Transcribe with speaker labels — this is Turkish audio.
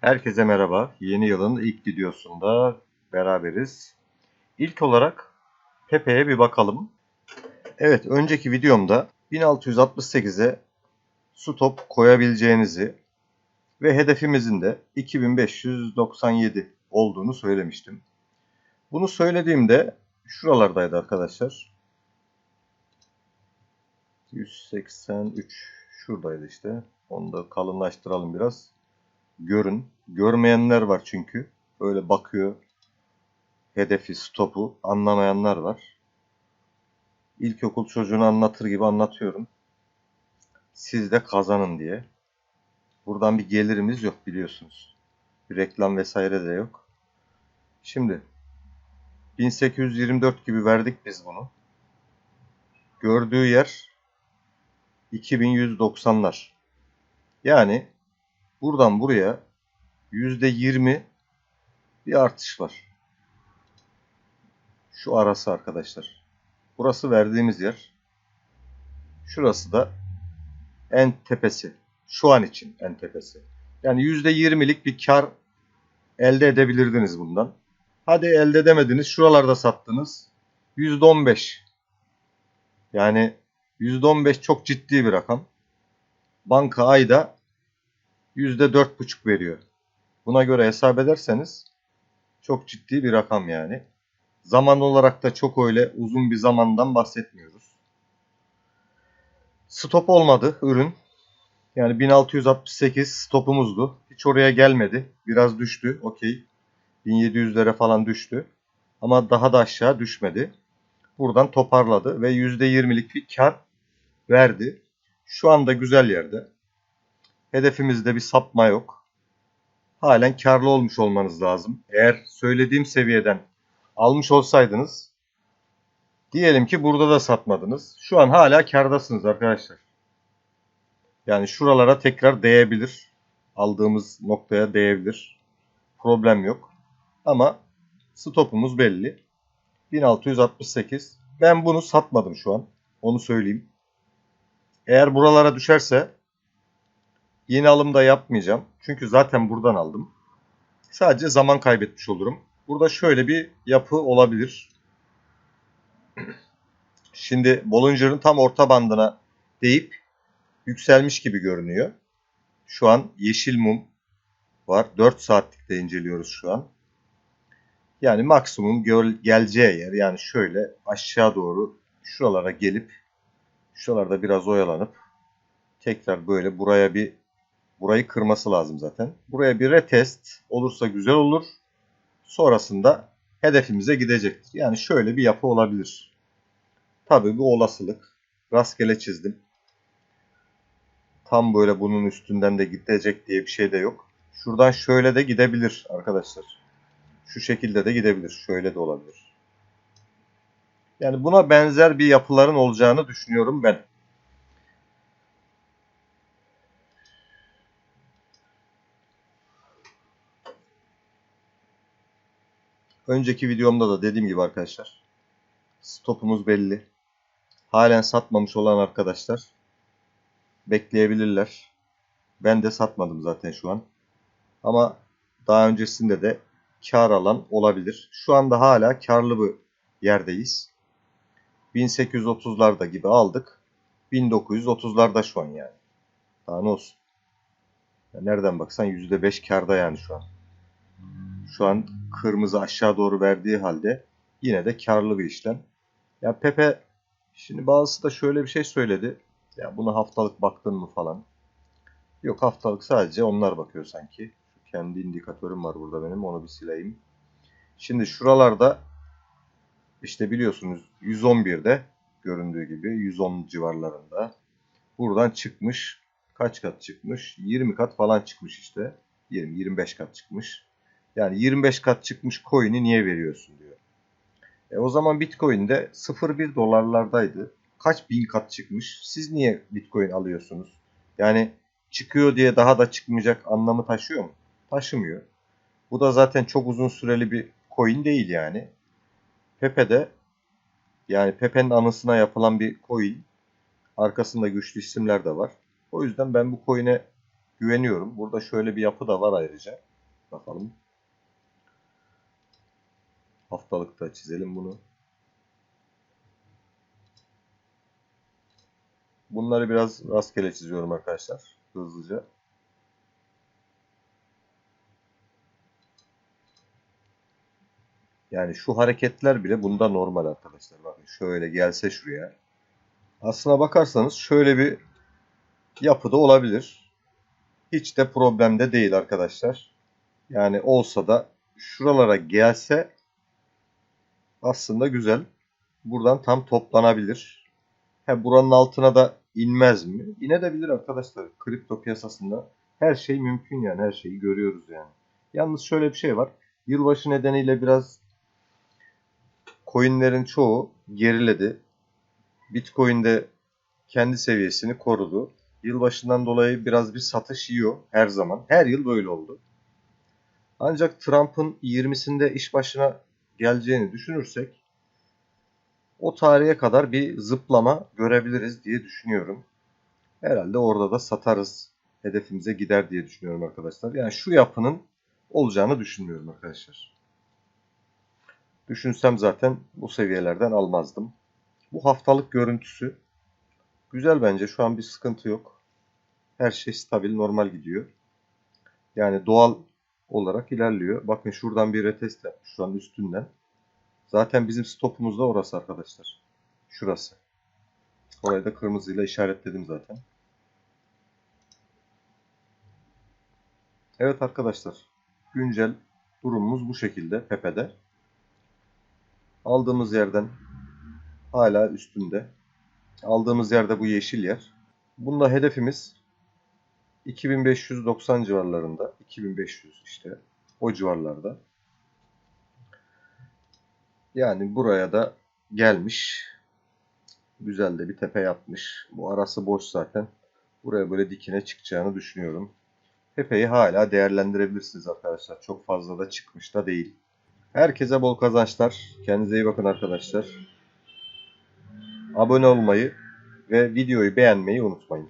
Speaker 1: Herkese merhaba. Yeni yılın ilk videosunda beraberiz. İlk olarak Pepe'ye bir bakalım. Evet, önceki videomda 1668'e stop koyabileceğinizi ve hedefimizin de 2597 olduğunu söylemiştim. Bunu söylediğimde şuralardaydı arkadaşlar. 183 şuradaydı işte. Onu da kalınlaştıralım biraz görün. Görmeyenler var çünkü. Böyle bakıyor. Hedefi, stopu anlamayanlar var. İlkokul çocuğunu anlatır gibi anlatıyorum. Siz de kazanın diye. Buradan bir gelirimiz yok biliyorsunuz. Bir reklam vesaire de yok. Şimdi 1824 gibi verdik biz bunu. Gördüğü yer 2190'lar. Yani buradan buraya %20 bir artış var. Şu arası arkadaşlar. Burası verdiğimiz yer. Şurası da en tepesi. Şu an için en tepesi. Yani %20'lik bir kar elde edebilirdiniz bundan. Hadi elde edemediniz. Şuralarda sattınız. %15. Yani %15 çok ciddi bir rakam. Banka ayda %4,5 veriyor. Buna göre hesap ederseniz çok ciddi bir rakam yani. Zaman olarak da çok öyle uzun bir zamandan bahsetmiyoruz. Stop olmadı ürün. Yani 1668 stopumuzdu. Hiç oraya gelmedi. Biraz düştü. Okey. 1700'lere falan düştü. Ama daha da aşağı düşmedi. Buradan toparladı ve %20'lik bir kar verdi. Şu anda güzel yerde. Hedefimizde bir sapma yok. Halen karlı olmuş olmanız lazım. Eğer söylediğim seviyeden almış olsaydınız diyelim ki burada da satmadınız. Şu an hala kardasınız arkadaşlar. Yani şuralara tekrar değebilir. Aldığımız noktaya değebilir. Problem yok. Ama stopumuz belli. 1668. Ben bunu satmadım şu an. Onu söyleyeyim. Eğer buralara düşerse Yeni alım da yapmayacağım. Çünkü zaten buradan aldım. Sadece zaman kaybetmiş olurum. Burada şöyle bir yapı olabilir. Şimdi Bollinger'ın tam orta bandına deyip yükselmiş gibi görünüyor. Şu an yeşil mum var. 4 saatlikte inceliyoruz şu an. Yani maksimum geleceği yer yani şöyle aşağı doğru şuralara gelip şuralarda biraz oyalanıp tekrar böyle buraya bir Burayı kırması lazım zaten. Buraya bir retest olursa güzel olur. Sonrasında hedefimize gidecektir. Yani şöyle bir yapı olabilir. Tabii bu olasılık. Rastgele çizdim. Tam böyle bunun üstünden de gidecek diye bir şey de yok. Şuradan şöyle de gidebilir arkadaşlar. Şu şekilde de gidebilir. Şöyle de olabilir. Yani buna benzer bir yapıların olacağını düşünüyorum ben. Önceki videomda da dediğim gibi arkadaşlar. Stopumuz belli. Halen satmamış olan arkadaşlar bekleyebilirler. Ben de satmadım zaten şu an. Ama daha öncesinde de kar alan olabilir. Şu anda hala karlı bir yerdeyiz. 1830'larda gibi aldık. 1930'larda şu an yani. Daha ne olsun. nereden baksan %5 karda yani şu an. Şu an kırmızı aşağı doğru verdiği halde yine de karlı bir işlem. Ya Pepe şimdi bazısı da şöyle bir şey söyledi. Ya bunu haftalık baktın mı falan. Yok haftalık sadece onlar bakıyor sanki. Şu kendi indikatörüm var burada benim onu bir sileyim. Şimdi şuralarda işte biliyorsunuz 111'de göründüğü gibi 110 civarlarında. Buradan çıkmış. Kaç kat çıkmış? 20 kat falan çıkmış işte. 20-25 kat çıkmış. Yani 25 kat çıkmış coin'i niye veriyorsun diyor. E o zaman Bitcoin'de 0.1 dolarlardaydı. Kaç bin kat çıkmış. Siz niye Bitcoin alıyorsunuz? Yani çıkıyor diye daha da çıkmayacak anlamı taşıyor mu? Taşımıyor. Bu da zaten çok uzun süreli bir coin değil yani. Pepe de yani Pepe'nin anısına yapılan bir coin. Arkasında güçlü isimler de var. O yüzden ben bu coin'e güveniyorum. Burada şöyle bir yapı da var ayrıca. Bakalım. Haftalıkta çizelim bunu. Bunları biraz rastgele çiziyorum arkadaşlar. Hızlıca. Yani şu hareketler bile bunda normal arkadaşlar. Bakın şöyle gelse şuraya. Aslına bakarsanız şöyle bir yapıda olabilir. Hiç de problemde değil arkadaşlar. Yani olsa da şuralara gelse aslında güzel. Buradan tam toplanabilir. He, buranın altına da inmez mi? İnebilir arkadaşlar. Kripto piyasasında her şey mümkün yani. Her şeyi görüyoruz yani. Yalnız şöyle bir şey var. Yılbaşı nedeniyle biraz coinlerin çoğu geriledi. Bitcoin de kendi seviyesini korudu. Yılbaşından dolayı biraz bir satış yiyor her zaman. Her yıl böyle oldu. Ancak Trump'ın 20'sinde iş başına geleceğini düşünürsek o tarihe kadar bir zıplama görebiliriz diye düşünüyorum. Herhalde orada da satarız. Hedefimize gider diye düşünüyorum arkadaşlar. Yani şu yapının olacağını düşünmüyorum arkadaşlar. Düşünsem zaten bu seviyelerden almazdım. Bu haftalık görüntüsü güzel bence. Şu an bir sıkıntı yok. Her şey stabil, normal gidiyor. Yani doğal olarak ilerliyor. Bakın şuradan bir retest yapmış şu an üstünden. Zaten bizim stopumuz da orası arkadaşlar. Şurası. Orayı da kırmızıyla işaretledim zaten. Evet arkadaşlar. Güncel durumumuz bu şekilde Pepe'de. Aldığımız yerden hala üstünde. Aldığımız yerde bu yeşil yer. Bunda hedefimiz 2590 civarlarında. 2500 işte o civarlarda. Yani buraya da gelmiş. Güzel de bir tepe yapmış. Bu arası boş zaten. Buraya böyle dikine çıkacağını düşünüyorum. Pepe'yi hala değerlendirebilirsiniz arkadaşlar. Çok fazla da çıkmış da değil. Herkese bol kazançlar. Kendinize iyi bakın arkadaşlar. Abone olmayı ve videoyu beğenmeyi unutmayın.